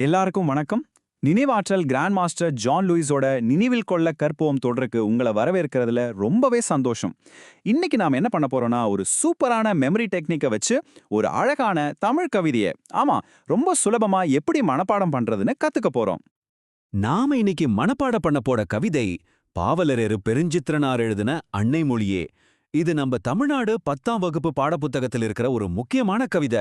எல்லாருக்கும் வணக்கம். நினைவாற்றல் கிராண்ட் மாஸ்டர் ஜான் லூயிஸோட நினைவில் கொள்ள கற்போம் தொடருக்கு உங்களை வரவேற்கிறதுல ரொம்பவே சந்தோஷம். இன்னைக்கு நாம் என்ன பண்ண போறோம்னா ஒரு சூப்பரான மெமரி டெக்னிக்கை வச்சு ஒரு அழகான தமிழ் கவிதையை ஆமா ரொம்ப சுலபமா எப்படி மனப்பாடம் பண்றதுன்னு கத்துக்க போறோம். நாம இன்னைக்கு மனப்பாடம் பண்ண போட கவிதை பாவலரேறு பெருஞ்சித்திரனார் எழுதின அன்னை மொழியே. இது நம்ம தமிழ்நாடு பத்தாம் வகுப்பு பாடப்புத்தகத்தில் இருக்கிற ஒரு முக்கியமான கவிதை.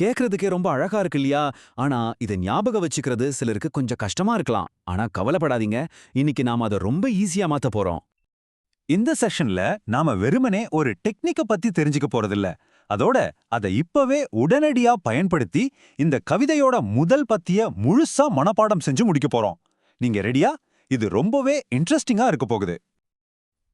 கேக்குறதுக்கே ரொம்ப அழகா இருக்கு இல்லையா? ஆனா இதை ஞாபகம் வச்சுக்கிறது சிலருக்கு கொஞ்சம் கஷ்டமா இருக்கலாம். ஆனா கவலைப்படாதீங்க. இன்னைக்கு நாம அதை ரொம்ப ஈஸியா மாத்த போறோம். இந்த செஷன்ல நாம வெறுமனே ஒரு டெக்னிக்க பத்தி தெரிஞ்சுக்க போறதில்ல. அதோட அதை இப்பவே உடனடியா பயன்படுத்தி இந்த கவிதையோட முதல் பத்திய முழுசா மனப்பாடம் செஞ்சு முடிக்க போறோம். நீங்க ரெடியா? இது ரொம்பவே இன்ட்ரெஸ்டிங்கா இருக்க போகுது.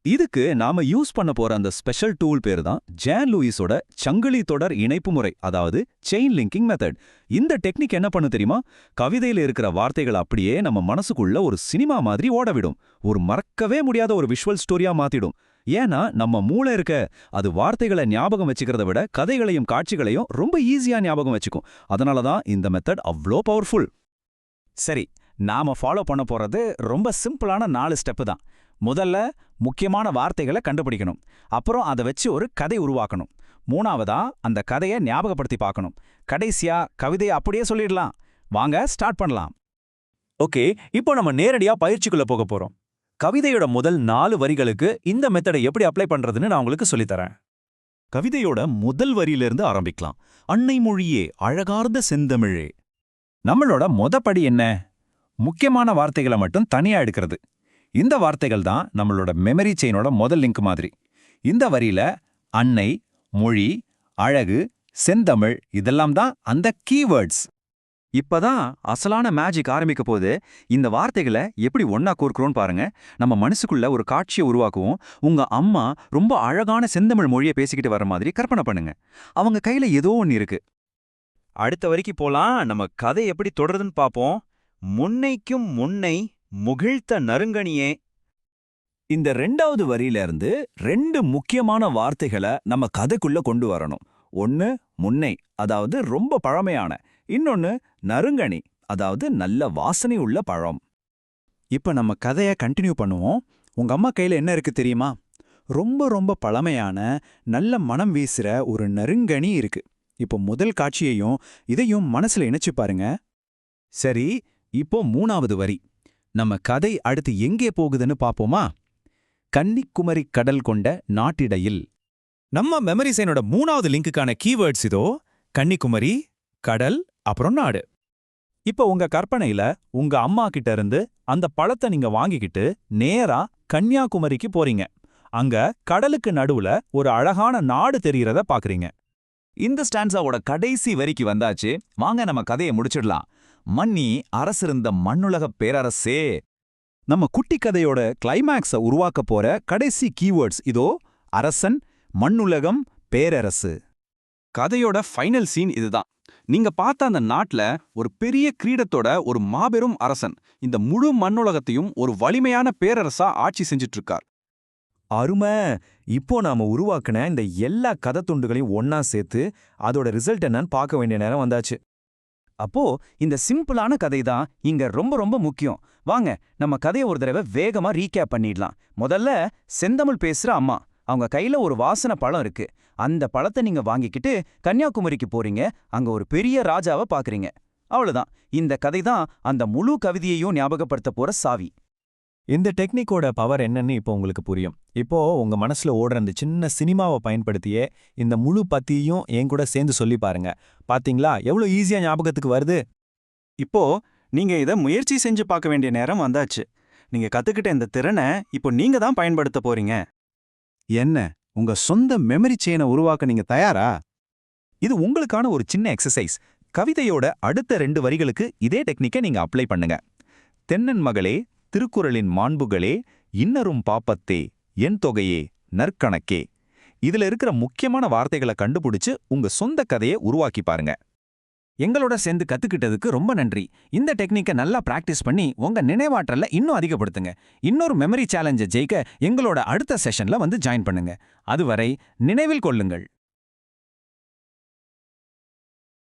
இதுக்கு நாம யூஸ் பண்ண போற அந்த ஸ்பெஷல் டூல் பேர் தான் ஜேன் லூயிஸோட சங்கிலி தொடர் இணைப்பு முறை அதாவது செயின் லிங்கிங் மெத்தட் இந்த டெக்னிக் என்ன பண்ணு தெரியுமா? கவிதையில இருக்கிற வார்த்தைகள் அப்படியே நம்ம மனசுக்குள்ள ஒரு சினிமா மாதிரி ஓட விடும் ஒரு மறக்கவே முடியாத ஒரு விஷுவல் ஸ்டோரியா மாத்திடும். ஏன்னா நம்ம மூளை இருக்க அது வார்த்தைகளை ஞாபகம் வச்சுக்கிறத விட கதைகளையும் காட்சிகளையும் ரொம்ப ஈஸியா ஞாபகம் வச்சுக்கும். அதனால தான் இந்த மெத்தட் அவ்வளோ பவர்ஃபுல் சரி நாம ஃபாலோ பண்ண போறது ரொம்ப சிம்பிளான நாலு ஸ்டெப்பு தான். முதல்ல முக்கியமான வார்த்தைகளை கண்டுபிடிக்கணும். அப்புறம் அதை வச்சு ஒரு கதை உருவாக்கணும். மூணாவதா அந்த கதையை ஞாபகப்படுத்தி பார்க்கணும். கடைசியா கவிதையை அப்படியே சொல்லிடலாம். வாங்க ஸ்டார்ட் பண்ணலாம். ஓகே இப்போ நம்ம நேரடியா பயிற்சிக்குள்ள போக போறோம். கவிதையோட முதல் நாலு வரிகளுக்கு இந்த மெத்தடை எப்படி அப்ளை பண்றதுன்னு நான் உங்களுக்கு சொல்லித்தரேன். கவிதையோட முதல் வரியிலிருந்து ஆரம்பிக்கலாம். அன்னை மொழியே அழகார்ந்த செந்தமிழே. நம்மளோட மொத படி என்ன? முக்கியமான வார்த்தைகளை மட்டும் தனியா எடுக்கிறது. இந்த வார்த்தைகள் தான் நம்மளோட மெமரி செயினோட முதல் லிங்க் மாதிரி. இந்த வரியில அன்னை மொழி அழகு செந்தமிழ் இதெல்லாம் தான் அந்த கீவேர்ட்ஸ் இப்பதான் அசலான மேஜிக் ஆரம்பிக்க போது இந்த வார்த்தைகளை எப்படி ஒன்னா கோர்க்கிறோம்னு பாருங்க. நம்ம மனசுக்குள்ள ஒரு காட்சியை உருவாக்குவோம். உங்க அம்மா ரொம்ப அழகான செந்தமிழ் மொழியை பேசிக்கிட்டு வர மாதிரி கற்பனை பண்ணுங்க. அவங்க கையில ஏதோ ஒன்னு இருக்கு. அடுத்த வரைக்கும் போலாம். நம்ம கதை எப்படி தொடருதுன்னு பாப்போம். முன்னைக்கும் முன்னை முகிழ்த்த நறுங்கணியே. இந்த ரெண்டாவது வரியிலிருந்து ரெண்டு முக்கியமான வார்த்தைகளை நம்ம கதைக்குள்ள கொண்டு வரணும். ஒன்னு முன்னை அதாவது ரொம்ப பழமையான. இன்னொன்னு நறுங்கணி அதாவது நல்ல வாசனை உள்ள பழம். இப்ப நம்ம கதைய கண்டினியூ பண்ணுவோம். உங்க அம்மா கையில என்ன இருக்கு தெரியுமா? ரொம்ப ரொம்ப பழமையான நல்ல மனம் வீசுற ஒரு நறுங்கணி இருக்கு. இப்போ முதல் காட்சியையும் இதையும் மனசுல இணைச்சு பாருங்க. சரி இப்போ மூணாவது வரி. நம்ம கதை அடுத்து எங்கே போகுதுன்னு பாப்போமா? கன்னிக்குமரி கடல் கொண்ட நாட்டிடையில். நம்ம மெமரிசைனோட மூணாவது லிங்குக்கான கீவேர்ட்ஸ் இதோ கன்னிக்குமரி கடல் அப்புறம் நாடு. இப்ப உங்க கற்பனையில உங்க அம்மா கிட்ட இருந்து அந்த பழத்தை நீங்க வாங்கிக்கிட்டு நேரா கன்னியாகுமரிக்கு போறீங்க. அங்க கடலுக்கு நடுவுல ஒரு அழகான நாடு தெரியறத பாக்குறீங்க. இந்த ஸ்டான்ஸாவோட கடைசி வரிக்கு வந்தாச்சு. வாங்க நம்ம கதையை முடிச்சிடலாம். மன்னி அரசிருந்த மண்ணுலக பேரரசே. நம்ம குட்டி கதையோட கிளைமேக்ஸ உருவாக்க போற கடைசி கீவேர்ட்ஸ் இதோ அரசன் மண்ணுலகம் பேரரசு. கதையோட ஃபைனல் சீன் இதுதான். நீங்க பார்த்த அந்த நாட்டுல ஒரு பெரிய கிரீடத்தோட ஒரு மாபெரும் அரசன் இந்த முழு மண்ணுலகத்தையும் ஒரு வலிமையான பேரரசா ஆட்சி செஞ்சுட்டு இருக்கார் அருமை! இப்போ நாம உருவாக்குன இந்த எல்லா கதை துண்டுகளையும் ஒன்னா சேர்த்து அதோட ரிசல்ட் என்னன்னு பார்க்க வேண்டிய நேரம் வந்தாச்சு. அப்போ இந்த சிம்பிளான கதை தான் இங்க ரொம்ப ரொம்ப முக்கியம். வாங்க நம்ம கதையை ஒரு தடவை வேகமா ரீகேப் பண்ணிடலாம். முதல்ல செந்தமிழ் பேசுற அம்மா. அவங்க கையில ஒரு வாசனை பழம் இருக்கு. அந்த பழத்தை நீங்க வாங்கிக்கிட்டு கன்னியாகுமரிக்கு போறீங்க. அங்க ஒரு பெரிய ராஜாவை பாக்குறீங்க. அவ்வளவுதான். இந்த கதை தான் அந்த முழு கவிதையையும் ஞாபகப்படுத்த போற சாவி. இந்த டெக்னிக்கோட பவர் என்னன்னு இப்போ உங்களுக்கு புரியும். இப்போ உங்க மனசுல ஓடுற அந்த சின்ன சினிமாவை பயன்படுத்தியே இந்த முழு பத்தியும் என் கூட சேர்ந்து சொல்லி பாருங்க. பாத்தீங்களா? எவ்வளவு ஈஸியா ஞாபகத்துக்கு வருது? இப்போ நீங்க இத முயற்சி செஞ்சு பார்க்க வேண்டிய நேரம் வந்தாச்சு. நீங்க கத்துக்கிட்ட இந்த திறனை இப்போ நீங்க தான் பயன்படுத்த போறீங்க. என்ன? உங்க சொந்த மெமரி செயினை உருவாக்க நீங்க தயாரா? இது உங்களுக்கான ஒரு சின்ன எக்ஸசைஸ் கவிதையோட அடுத்த ரெண்டு வரிகளுக்கு இதே டெக்னிக்கை நீங்க அப்ளை பண்ணுங்க. தென்னன் மகளே திருக்குறளின் மாண்புகளே இன்னரும் பாப்பத்தே என் தொகையே நற்கணக்கே. இதுல இருக்கிற முக்கியமான வார்த்தைகளை கண்டுபிடிச்சு உங்க சொந்த கதையை உருவாக்கி பாருங்க. எங்களோட சேர்ந்து கத்துக்கிட்டதுக்கு ரொம்ப நன்றி. இந்த டெக்னிக்கை நல்லா பிராக்டிஸ் பண்ணி உங்க நினைவாற்றல இன்னும் அதிகப்படுத்துங்க. இன்னொரு மெமரி சேலஞ்சை ஜெயிக்க எங்களோட அடுத்த செஷன்ல வந்து ஜாயின் பண்ணுங்க. அதுவரை நினைவில் கொள்ளுங்கள்.